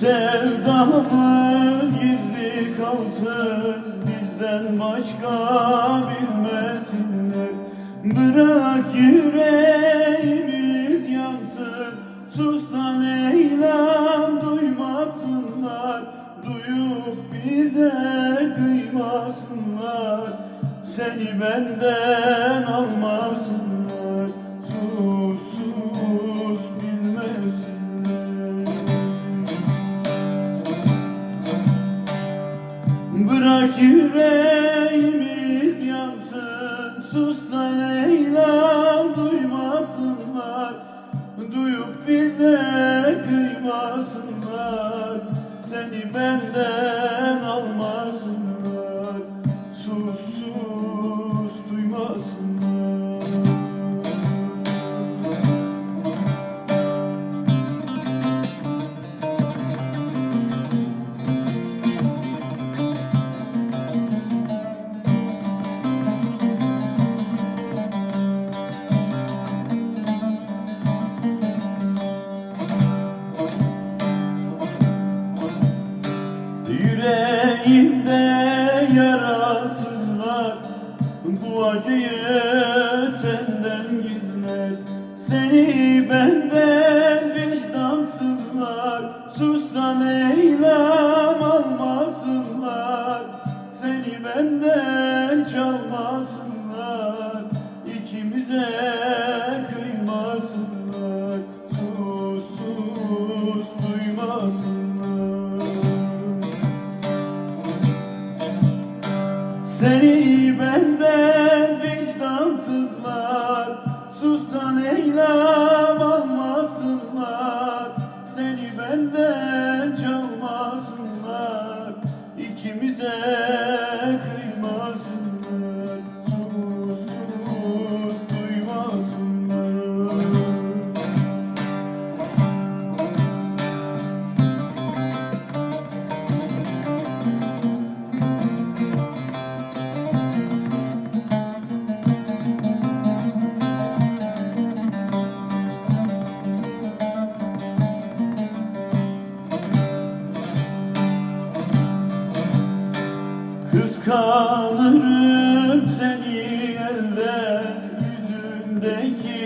Sevdamı gizli kalsın bizden başka bilmesinler. Bırak yüreğimiz yansın sus da eylem duymasınlar. Duyup bize kıymasınlar Seni benden almasınlar Bırak yüreğimiz yansın. Sus da eylem duymasınlar. Duyup bize kıymasınlar. Seni benden Yüreğimde yarasınlar Bu acıyı senden gizler. Seni benden seni benden vicdansızlar Sustan eylem kalırım seni elden yüzündeki